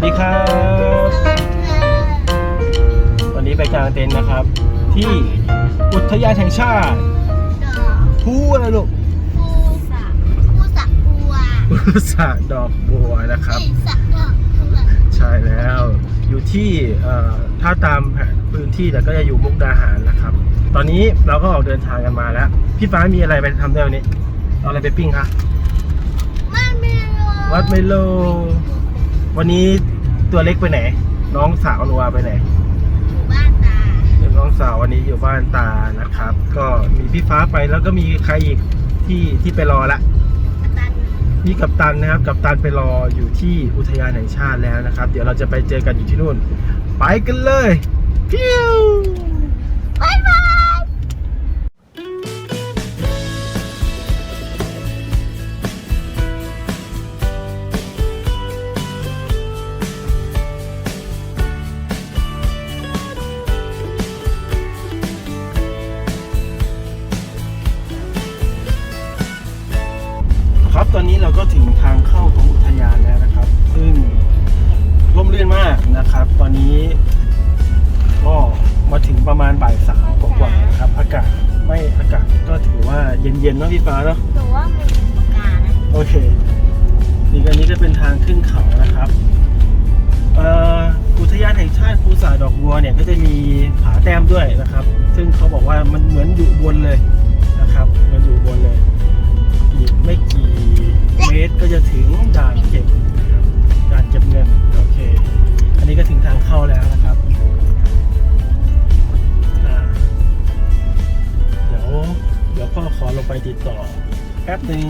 วัสดีครับ วันนี้ไปกลางเต็นท์นะครับ ที่อุทยานแห่งชาติภูอะไรลูกผู้สะผู้สะบัวภูสระดอกบัวนะครับ เอ้ยสะดอกบัวใช่แล้วอยู่ที่เอ่อถ้าตามแผนพื้นที่เนี่ก็จะอยู่มุกดาหารนะครับ ตอนนี้เราก็ออกเดินทางกันมาแล้ว พี่ฟ้ามีอะไรไปทำได้วันนี้เอาอะไรไปปิ้งคะ มันมีรถวัดไมโล วันนี้ตัวเล็กไปไหน น้องสาวหนูว่าไปไหนหมู่บ้านตาเดี๋ยวน้องสาววันนี้อยู่บ้านตานะครับ ก็มีพี่ฟ้าไปแล้วก็มีใครอีกที่ที่ไปรอละกระตันมีกัปตันนะครับ กัปตันไปรออยู่ที่อุทยานแห่งชาติแล้วนะครับ เดี๋ยวเราจะไปเจอกันอยู่ที่นู่น ไปกันเลยพิวบายบายครับ ฟ้าเนาะหนูว่ามันเป็นปากกานะโอเค นี่ก็นี้ก็เป็นทางขึ้นเขานะครับเอ่ออุทยานแห่งชาติภูสาดอกบัวเนี่ยก็จะมีผาแต้มด้วยนะครับ ซึ่งเขาบอกว่ามันเหมือนอยู่บนเลยนะครับเหมันอยู่บนเลย อีกไม่กี่เมตรก็จะถึงด่านเก็บนะครับด่านเก็บเงินโอเค อันนี้ก็ถึงทางเข้าแล้วนะครับอ่าเดี๋ยวเดี๋ยวพ่อขอลงไปติดต่อแป๊บหนึ่ง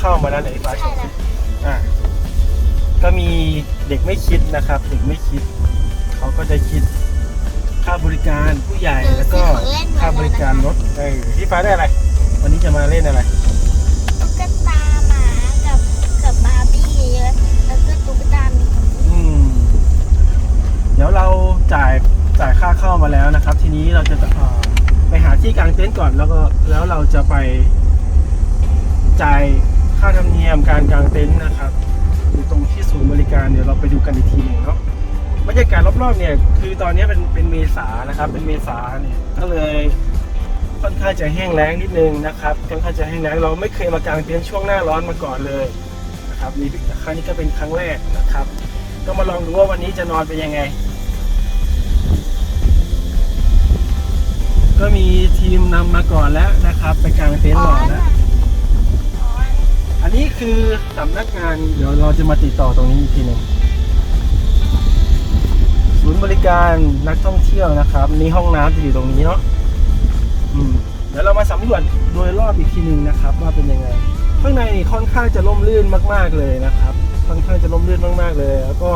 เข้ามาแล้วเดี๋ยวไอ้ฟ้าชใช่มแล้วอ่าก็มีเด็กไม่คิดนะครับ เด็กไม่คิด เขาก็จะคิดค่าบริการผู้ใหญ่แล้วก็ค่าบริการรถเออพี่ฟ้าได้อะไร วันนี้จะมาเล่นอะไรตุ๊กตาหมากับกับบาร์บี้แล้วแล้วก็ตุ๊กตาหมีอืมเดี๋ยวเราจ่ายจ่ายค่าเข้ามาแล้วนะครับ ทีนี้เราจะเอ่อไปหาที่กางเต็นท์ก่อนแล้วก็แล้วเราจะไปจ่าย ค่าธรรมเนียมการกางเต็นท์นะครับอยู่ตรงที่ศูนย์บริการเดี๋ยวเราไปดูกันอีกทีหนึ่งเนาะบรรยากาศรอบๆเนี่ยคือตอนนี้เป็นเป็นเมษานะครับเป็นเมษาเนี่ยก็เลยค่อนข้างจะแห้งแล้งนิดนึงนะครับค่อนข้างจะแห้งแล้งเราไม่เคยมากางเต็นท์ช่วงหน้าร้อนมาก่อนเลยนะครับนี่ครั้งนี้ก็เป็นครั้งแรกนะครับ ก็มาลองดูว่าวันนี้จะนอนเป็นยังไง ก็มีทีมนำมาก่อนแล้วนะครับ ไปกางเต็นท์รอแล้ว อันนี้คือสำนักงาน เดี๋ยวเราจะมาติดต่อตรงนี้อีกทีหนึ่งศูนย์บริการนักท่องเที่ยวนะครับ นี่ห้องน้ำจะอยู่ตรงนี้เนาะอืมเดี๋ยวเรามาสำรวจโดยรอบอีกทีหนึ่งนะครับ ว่าเป็นยังไง ข้างในนี่ค่อนข้างจะร่มรื่นมาก ๆเลยนะครับ ค่อนข้างจะร่มรื่นมากๆเลย แล้วก็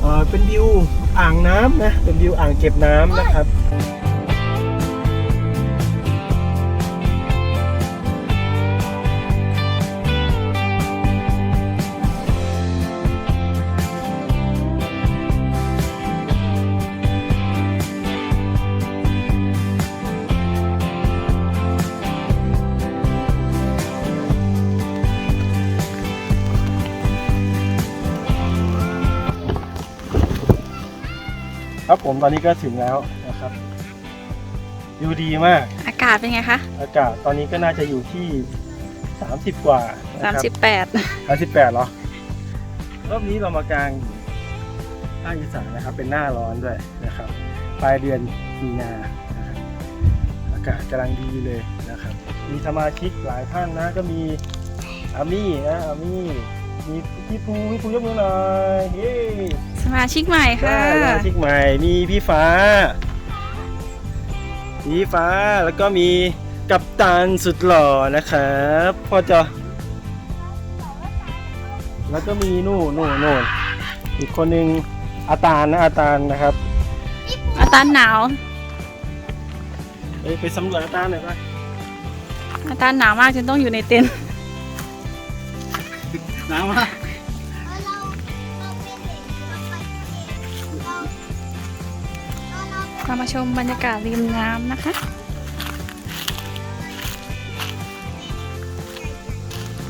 เออเป็นวิวอ่างน้ำนะ เป็นวิวอ่างเก็บน้ำนะครับ ผมตอนนี้ก็ถึงแล้วนะครับวิวดีมาก อากาศเป็นไงคะอากาศตอนนี้ก็น่าจะอยู่ที่ 30 กว่านะครับ38 38เหรอ รอบนี้เรามากลางภาคอีสานนะครับ เป็นหน้าร้อนด้วยนะครับ ปลายเดือนมีนานะครับอากาศกำลังดีเลยนะครับ มีสมาชิกหลายท่านนะ ก็มีอามี่นะอามี่ มีพี่ปูพี่ปูยกมือหน่อยเย้สมาชิกใหม่ค่ะสมาชิกใหม่ มีพี่ฟ้า พี่ฟ้าแล้วก็มีกัปตันสุดหล่อนะครับพ่อจอแต่ว่าแล้วก็มีนู่นนู่นนู่นอีกคนนึงอาตาลนะอาตาลนะครับอาตารหนาวเอ้ยไปสำรวจอาตาลหน่อยไปอาตารหนาวมากจนต้องอยู่ในเต็นท์ห นาวมากเราเราเป็นเด็กเราไปเด็กเราเราเราเป็นเรามาชมบรรยากาศริมน้ำนะคะ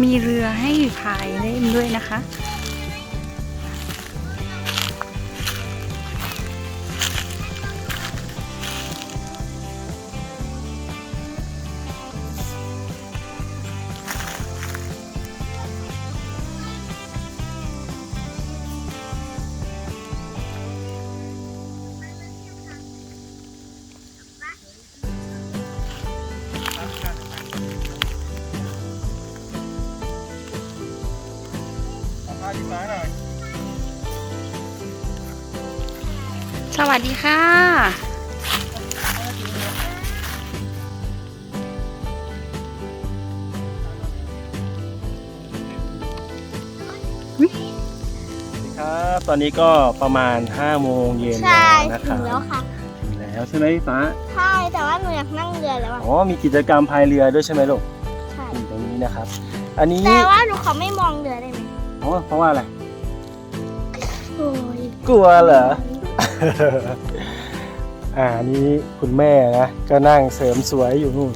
มีเรือให้พายเล่นด้วยนะคะ พาที่ฟ้าหน่อยสวัสดีค่ะ สวัสดีครับ ตอนนี้ก็ประมาณ5โมงเย็นใช่แล้วนะคถึรับงแล้วค่ะ ถึงแล้วใช่ไหมพี่ฟ้า ใช่ แต่ว่าหนูอยากนั่งเรือแล้วอะอ๋อ มีกิจกรรมพายเรือด้วยใช่ไหมลูกใช่ อยู่ตรงนี้นะครับ อันนี้ แต่ว่าหนูขอไม่มองเรือได้ไหม อ๋อเพราะว่าอะไร โอ้ยกลัวเหรอ อ่านี่คุณแม่นะ ก็นั่งเสริมสวยอยู่นู่น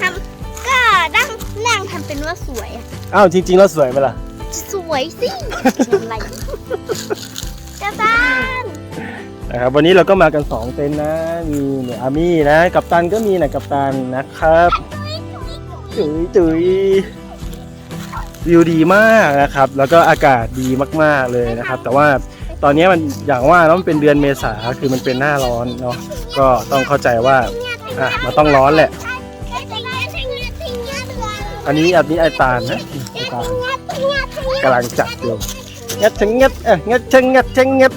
ทำก็นั่งนั่งทำเป็นว่าสวยอะอ้าวจริงๆแล้วสวยไหมล่ะ สวยสิอะไรจะตานนะครับวันนี้เราก็มากันสองเต็นท์นะ มีเนี่ยอามี่นะ กับตันก็มีนะกับตันนะครับจุ๋ยจุ๋ย วิวดีมากนะครับ แล้วก็อากาศดีมากๆเลยนะครับ แต่ว่าตอนนี้มันอย่างว่าเนาะมันเป็นเดือนเมษาคือมันเป็นหน้าร้อนเนาะก็ต้องเข้าใจว่าอะมันต้องร้อนแหละ อันนี้อันนี้ไอตาลนะไอตาลกำลังจัดอยู่งัดชะงัดเอะงัดชะงัดชะงัด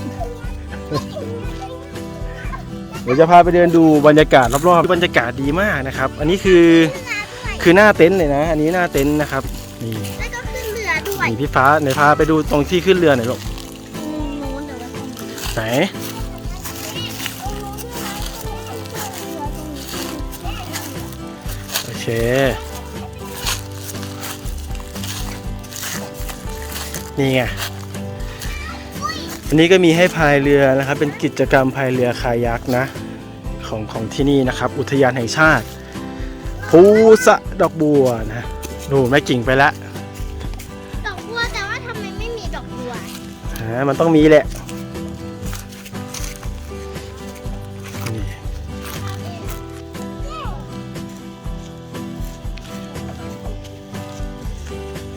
เดี๋ยวจะพาไปเดินดูบรรยากาศรอบๆบรรยากาศดีมากนะครับ อันนี้คือคือหน้าเต็นท์เลยนะ อันนี้หน้าเต็นท์นะครับนี่ ด้วยนี่พี่ฟ้าไหนพาไปดูตรงที่ขึ้นเรือหน่อยลูกนู้นเดี๋ยวเราต้องเรือไหนโอเคนี่ไงอันนี้ก็มีให้พายเรือนะครับ เป็นกิจกรรมพายเรือคายักนะ ของของที่นี่นะครับ อุทยานแห่งชาติภูสะดอกบัวนะดูแม่กิ่งไปแล้ว อ่ามันต้องมีแหละนี่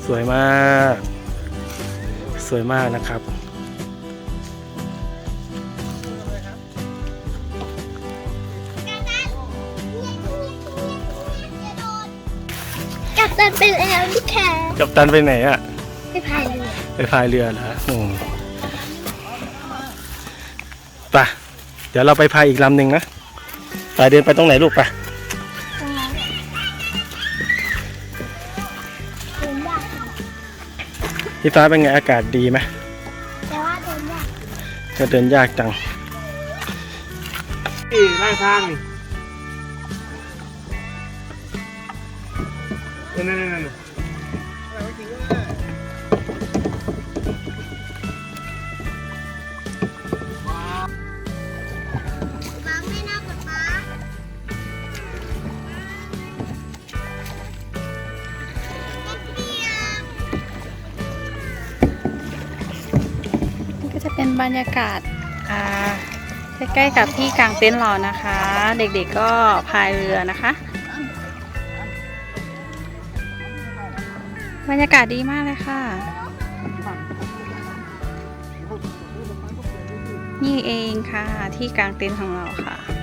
สวยมาก สวยมากนะครับกับตันเป็นแอลลี่แคร์กับตันไปไหนอะไปพายเรือ ไปพายเรือเหรออืมไปะเดี๋ยวเราไปพายอีกลำหนึ่งนะไปเดินไปตรงไหนลูกไปะตรงนั้นเดินยากค่ะพี่ฟ้าเป็นไงอากาศดีไหมแต่ว่าเดินยากก็เดินยากจังนี่ไล่ทางนี่นั่นนั่นนั่น รรยากาศใกล้ๆกับที่กลางเต็นท์เรานะคะ เด็กๆก็พายเรือนะคะ บรรยากาศดีมากเลยค่ะ นี่เองค่ะที่กลางเต็นท์ของเราค่ะ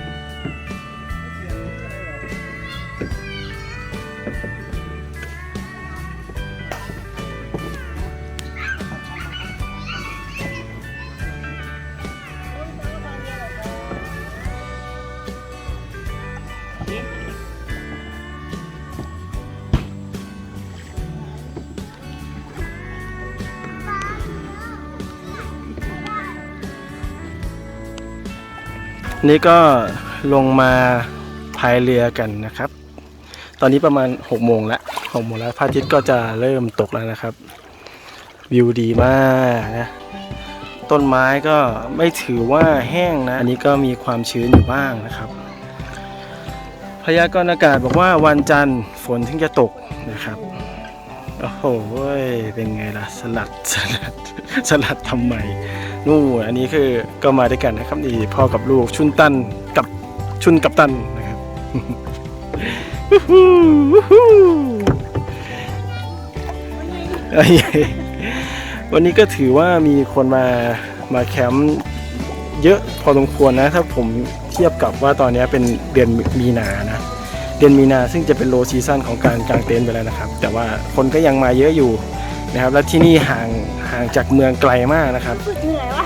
นี่ก็ลงมาพายเรือกันนะครับ ตอนนี้ประมาณ6โมงแล้ว6โมงแล้วพระอาทิตย์ก็จะเริ่มตกแล้วนะครับ วิวดีมากนะต้นไม้ก็ไม่ถือว่าแห้งนะ อันนี้ก็มีความชื้นอยู่บ้างนะครับ พยากรณ์อากาศบอกว่าวันจันทร์ฝนถึงจะตกนะครับ โอ้โหเป็นไงล่ะสลัดสลัดสลัดทำไมนู่นอันนี้คือก็มาด้วยกันนะครับนี่พ่อกับลูกชุนตันกับชุนกับตันนะครับวันนี้ก็ถือว่ามีคนมามาแคมป์เยอะพอสมควรนะ ถ้าผมเทียบกับว่าตอนนี้เป็นเดือนมีนานะ เดือนมีนาซึ่งจะเป็นโลซีซั่นของการกางเต็นท์ไปแล้วนะครับ แต่ว่าคนก็ยังมาเยอะอยู่นะครับ และที่นี่ห่างห่างจากเมืองไกลมากนะครับฝึกเหนื่อยวะ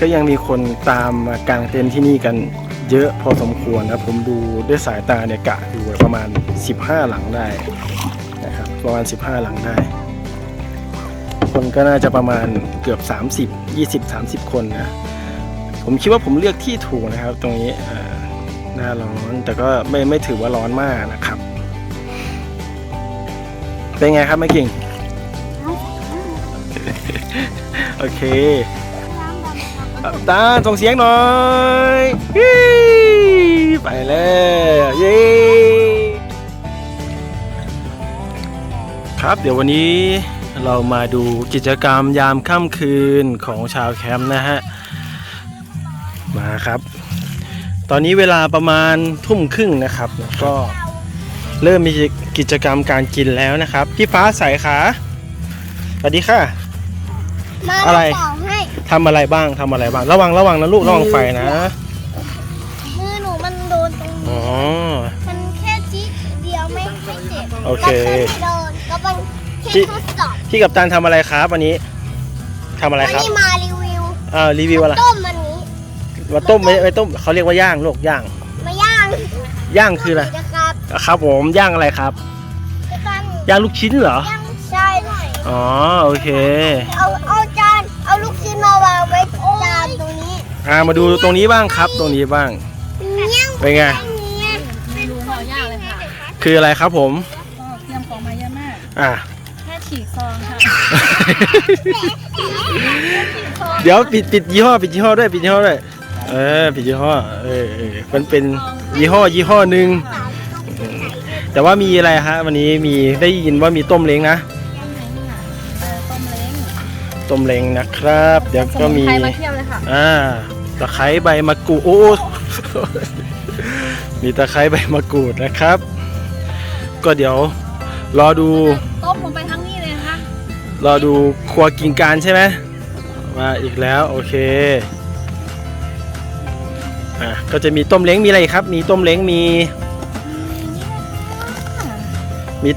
ก็ยังมีคนตามมากางเต็นท์ที่นี่กันเยอะพอสมควรนะผมดูด้วยสายตาเนี่ยกะอยู่ประมาณ 15 หลังได้นะครับประมาณ 15 หลังได้ คนก็น่าจะประมาณเกือบ 30 20 30 คนนะ ผมคิดว่าผมเลือกที่ถูกนะครับ ตรงนี้เอ่อหน้าร้อนแต่ก็ไม่ไม่ถือว่าร้อนมากนะครับ เป็นไงครับแม่กิ่งโอเคอับตาส่งเสียงหน่อยฮิไปแล้วเย้ครับ เดี๋ยววันนี้เรามาดูกิจกรรมยามค่ำคืนของชาวแคมป์นะฮะ มาครับ ตอนนี้เวลาประมาณทุ่มครึ่งนะครับแล้วก็เริ่มมีกิจกรรมการกินแล้วนะครับ พี่ฟ้าใสขาสวัสดีค่ะ มาอะไรเป่าให้ทำอะไรบ้างทำอะไรบ้าง ระวังระวังนะลูกระวังไฟนะ มือหนูมันโดนตรงนี้อ๋อมันแค่จิ๊กเดียวไม่ไม่เจ็บโอเคแล้วก็ไม่โดนก็มันแค่จิ๊ ทดสอบพี่กับตันทำอะไรครับวันนี้ทำอะไรวันครับนี้มารีวิวอ่ารีวิวอะไร ต้มมันนี้ มาต้มไม่ไม่ต้มเขาเรียกว่าย่างลูกย่าง มาย่างย่างคืออะไรนะครับครับผมย่างอะไรครับจะตั้งย่างลูกชิ้นเหรอย่างใช่หน่อยอ๋อโอเค เอาเอาจานเอาลูกชิ้นมาวางไว้จานตรงนี้อ่ามาดูตรงนี้บ้างครับ ตรงนี้บ้างเนี่ยเป็นไงเนี่ยเป็นดูห่อยากเลยค่ะคืออะไรครับผมก็เตรียมของมาเยอะมากอ่าแค่ฉีกซองค่ะเดี๋ยวปิดปิดยี่ห้อปิดยี่ห้อด้วยปิดยี่ห้อด้วย เออปิดยี่ห้อเออเออมันเป็นยี่ห้อยี่ห้อหนึ่งอืมแต่ว่ามีอะไรฮะ วันนี้มีได้ยินว่ามีต้มเล้งนะ เออต้มเล้งต้มเล้งนะครับ เดี๋ยวก็มีสมุนไพรมาเที่ยวเลยค่ะอ่าตะไคร้ใบมะกรูดโอ้ มีตะไคร้ใบมะกรูดนะครับ ก็เดี๋ยวรอดูต้มลงไปทั้งนี้เลยนะคะรอดูครัวกินการใช่ไหมมาอีกแล้ว โอเค อะก็จะมีต้มเล้งมีอะไรอีกครับ มีต้มเล้งมี มี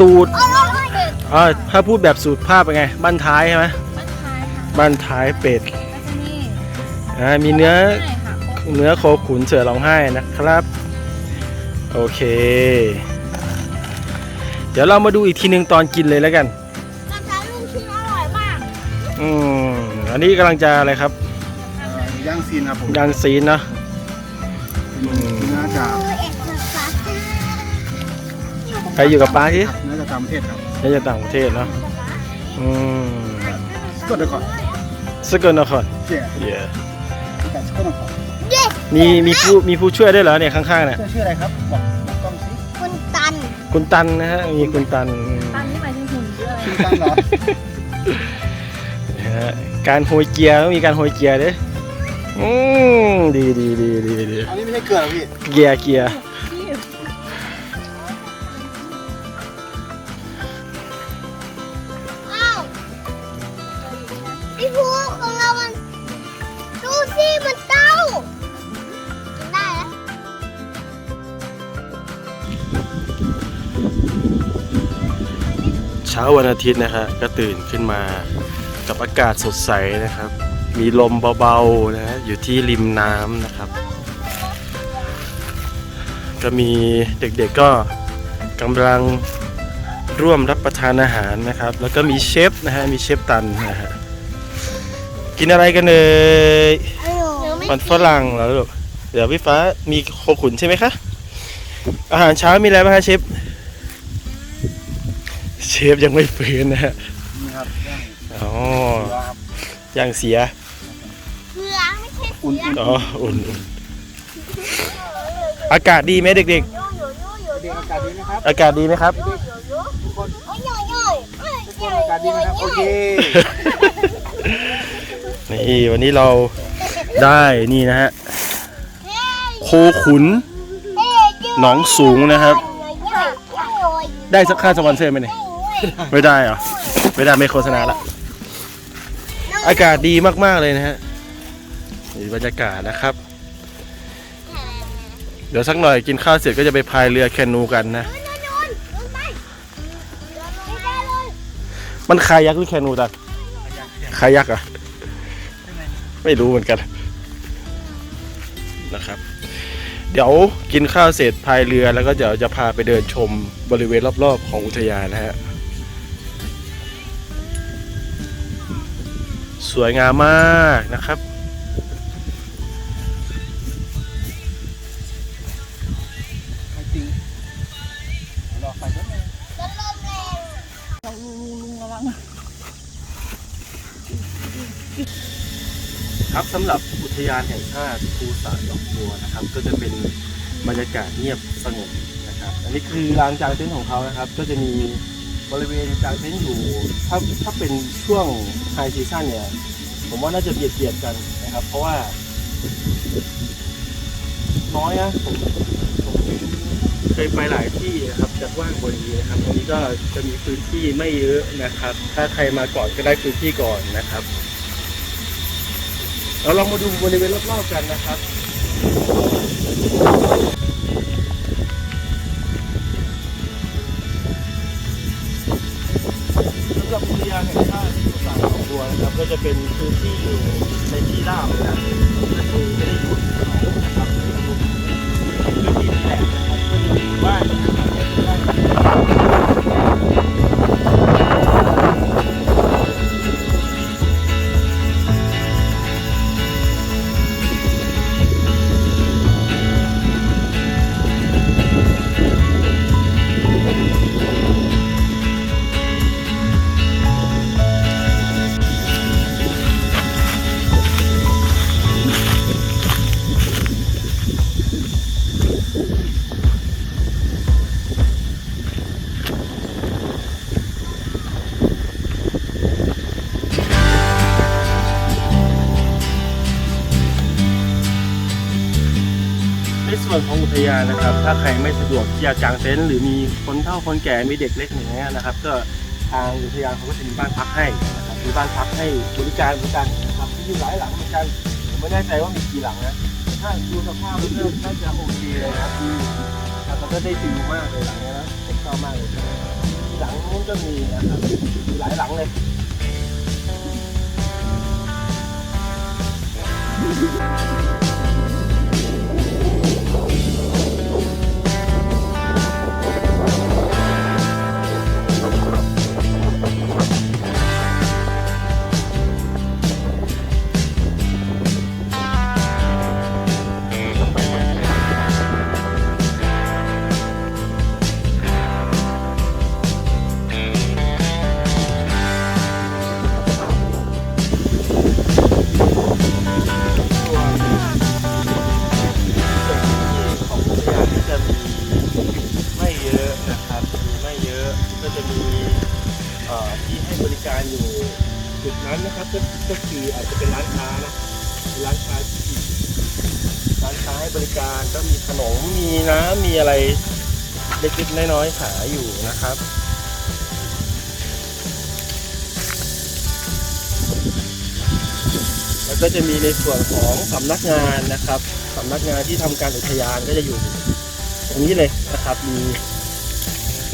ตูดเอาลูกเด็กอ่าถ้าพูดแบบสูตรภาพเป็นไงบ้านท้ายใช่ไหมบ้านท้ายค่ะบ้านท้ายเป็ดก็จะมีอ่ามีเนื้อ ใช่ค่ะเนื้อโคขุนเสือร้องไห้นะครับ โอเค เดี๋ยวเรามาดูอีกทีหนึ่งตอนกินเลยแล้วกัน กระทะลูกชิ้นอร่อยมาก อืมอันนี้กำลังจะอะไรครับ ย่างซีนครับผมย่างซีนเนาะเนื้อจากเออเอ็กซ์พาสต้าใครอยู่กับป้าที่เนื้อจากต่างประเทศครับน่าจะต่างประเทศเนาะอืมก็เดี๋ยวก่อนสกลนครเจ๊เย้แต่ก็ต้องขอเย้มีมีผู้มีผู้ช่วยด้วยเหรอเนี่ยข้างๆเนี่ยชื่อชื่ออะไรครับบอกบอกกล้องสิคุณตัน คุณตันนะฮะมีคุณตันอืมตามนี้หมายถึงหุ่นเยอะเลยชื่อตั้งเหรอนะฮะการโหยเกียร์ต้องมีการโหยเกียร์ด้วย อืมดีดีดีดีดีอันนี้ไม่ใช่เกลือเหรอพี่ เกียร์เกียร์อ้าวพี่ภูของเรามันดูสิมันเต้ากินได้แล้วเช้าวันอาทิตย์นะฮะก็ตื่นขึ้นมากับอากาศสดใสนะครับ มีลมเบาๆนะฮะอยู่ที่ริมน้ำนะครับ ก็มีเด็กๆก็กำลังร่วมรับประทานอาหารนะครับ แล้วก็มีเชฟนะฮะมีเชฟตันนะฮะกินอะไรกันเอ่ยอร่อยมันฝรั่งเหรอลูกเดี๋ยวพี่ฟ้ามีโคขุนใช่ไหมคะอาหารเช้ามีอะไรบ้างคะเชฟเชฟยังไม่ฟื้นนะฮะนี่ครับย่างอ๋อเสือครับย่างเสียเผื อกไม่ใช่อุ่นเผือกอ๋ออุ่นอุ่นอากาศดีไหมเด็กโยโยโยโยเด็กอากาศดีนะครับๆ อากาศดีไหมครับโยโยทุกคนโอ้ยโยโยโอ้ยทุกคนอากาศดีไหมครับโอเคนี่วันนี้เราได้นี่นะฮะโคขุนหนองสูงนะครับ ได้สักค่าสปอนเซอร์ไหมเนี่ยไม่ได้เหรอไม่ได้ไม่โฆษณาละ อากาศดีมากๆเลยนะฮะ นี่บรรยากาศนะครับ เดี๋ยวสักหน่อยกินข้าวเสร็จก็จะไปพายเรือแคนูกันนะ มันคายักหรือแคนูตันคายักเหรอะ ไม่รู้เหมือนกันนะครับ เดี๋ยวกินข้าวเสร็จพายเรือแล้วก็เดี๋ยวจะพาไปเดินชมบริเวณรอบๆ ของอุทยานนะฮะสวยงามมากนะครับ อไฟแป๊บนึงครับสำหรับอุทยานแห่งชาติภูสาดอกบัวนะครับ ก็จะเป็นบรรยากาศเงียบสงบนะครับ อันนี้คือลานกางเต็นท์ของเขานะครับ ก็จะมีบริเวณกางเต็นท์อยู่ถ้าถ้าเป็นช่วงไฮซีซั่นเนี่ยผมว่าน่าจะเบียดเบียดกันนะครับ เพราะว่า น้อยนะผมผมเคยไปหลายที่นะครับ จะกว้างกว่านี้นะครับตรงนี้ก็จะมีพื้นที่ไม่เยอะนะครับ ถ้าใครมาก่อนก็ได้พื้นที่ก่อนนะครับเราลองมาดูบริเวณรอบๆกันนะครับสำหรับอุทยานแห่งชาติภูสานของบัวนะครับก็จะเป็นพื้นที่อยู่ในที่ราบนะก็คือไม่ได้อยู่บนเขานะครับเป็นพื้นที่แปลกนะครับก็จะมีบ้านนะครับ ใน ทยานนะครับ ถ้าใครไม่สะดวกที่จะกางเต็นท์หรือมีคนเฒ่าคนแก่มีเด็กเล็กอย่างเงี้ยนะครับ ก็ทางอุทยานเขาก็จะมีบ้านพักให้นะครับมีบ้านพักให้บริการเหมือนกันนะครับที่อยู่หลายหลังเหมือนกันผมไม่แน่ใจว่ามีกี่หลังนะถ้าดูสภาพแล้วน่าจะโอเคเลยนะครับดีนะครับแล้วก็ได้ฟิลมากเลยหลังเนี้ยนะผมชอบมากเลยหลังนู้นก็มีนะครับมีหลายหลังเลยตัว้อยขาอยู่นะครับ แล้วก็จะมีในส่วนของสำนักงานนะครับสำนักงานที่ทำการอุทยานก็จะอยู่ตรงนี้เลยนะครับ มี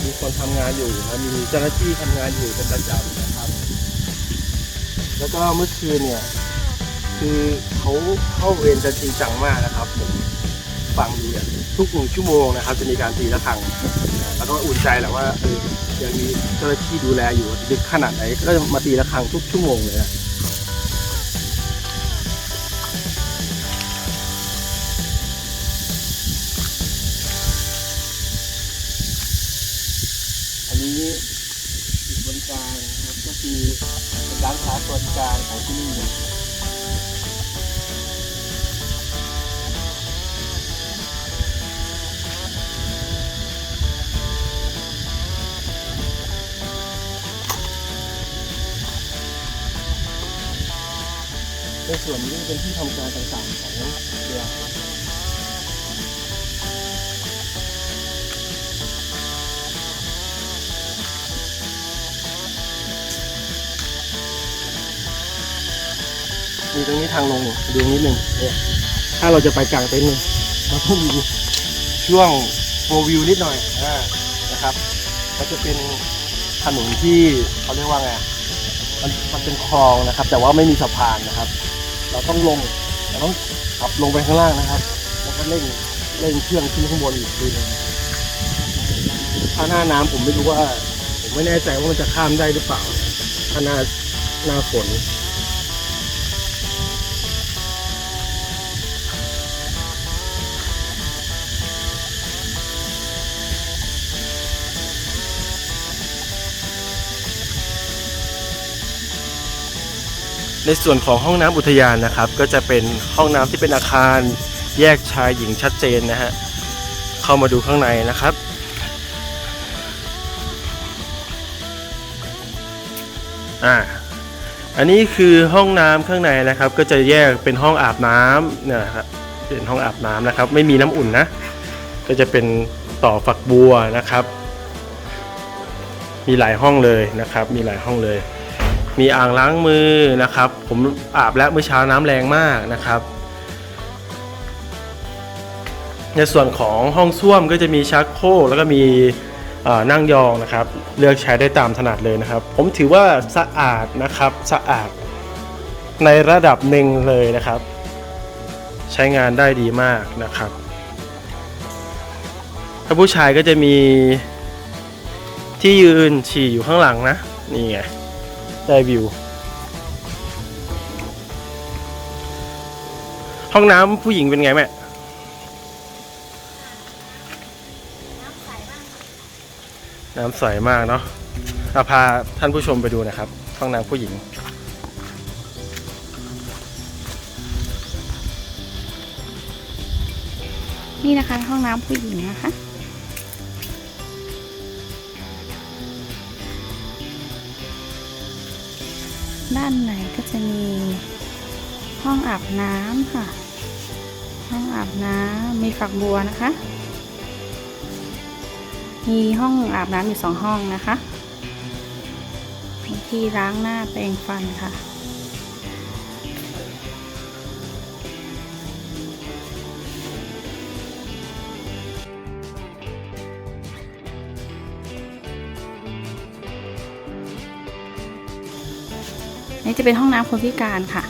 มีคนทำงานอยู่นะมีเจ้าหน้าที่ทำงานอยู่เป็นประจำนะครับ แล้วก็เมื่อคืนเนี่ยคือเขาเข้าเวรกันจริงจังมากนะครับผมฟังดูเนี่ยทุกหนึ่งชั่วโมงนะครับ จะมีการตีระฆัง ก็อุ่นใจแหละว่าเออยังมีเจ้าหน้าที่ดูแลอยู่ดึกขนาดไหนก็จะมาตีระคังทุกชั่วโมงเลยนะอันนี้บริการก็คือร้านขายบริการของที่นี่ ในส่วนนี้ก็จะเป็นที่ทำการต่างๆของเรือมีตรงนี้ทางลงดูนิดหนึงเนี่ยถ้าเราจะไปกลางเต็นท์เนี่ยเราต้องมีช่วงโฟวิวนิดหน่อยอ่านะครับ ก็จะเป็นถนนที่เขาเรียกว่าไงมันมันเป็นคลองนะครับ แต่ว่าไม่มีสะพานนะครับ เราต้องลงเราต้องขับลงไปข้างล่างนะครับแล้วก็เร่งเร่งเครื่องขึ้นข้างบนอีกทีหนึงถ้าหน้าน้ำผมไม่รู้ว่า ผมไม่แน่ใจว่ามันจะข้ามได้หรือเปล่าถ้าหน้าหน้าฝน ในส่วนของห้องน้ำอุทยานนะครับ ก็จะเป็นห้องน้ำที่เป็นอาคารแยกชายหญิงชัดเจนนะฮะเข้ามาดูข้างในนะครับ อ่าอันนี้คือห้องน้ำข้างในนะครับ ก็จะแยกเป็นห้องอาบน้ำเนี่ยครับเป็นห้องอาบน้ำนะครับ ไม่มีน้ำอุ่นนะ ก็จะเป็นต่อฝักบัวนะครับ มีหลายห้องเลยนะครับ มีหลายห้องเลย มีอ่างล้างมือนะครับ ผมอาบแล้วเมื่อเช้าน้ำแรงมากนะครับ ในส่วนของห้องส้วมก็จะมีชักโครกแล้วก็มีนั่งยองนะครับ เลือกใช้ได้ตามถนัดเลยนะครับ ผมถือว่าสะอาดนะครับสะอาดในระดับหนึ่งเลยนะครับ ใช้งานได้ดีมากนะครับ ถ้าผู้ชายก็จะมีที่ยืนฉี่อยู่ข้างหลังนะ นี่ไง ได้วิว ห้องน้ำผู้หญิงเป็นไงแม่น้ำใสมากเนาะเราพาท่านผู้ชมไปดูนะครับ ห้องน้ำผู้หญิง นี่นะคะห้องน้ำผู้หญิงนะคะานในก็จะมีห้องอาบน้ำค่ะ ห้องอาบน้ำมีฝักบัวนะคะ มีห้องอาบน้ำอยู่สองห้องนะคะ ที่ล้างหน้าแปรงฟันค่ะ จะเป็นห้องน้ำคนพิการค่ะ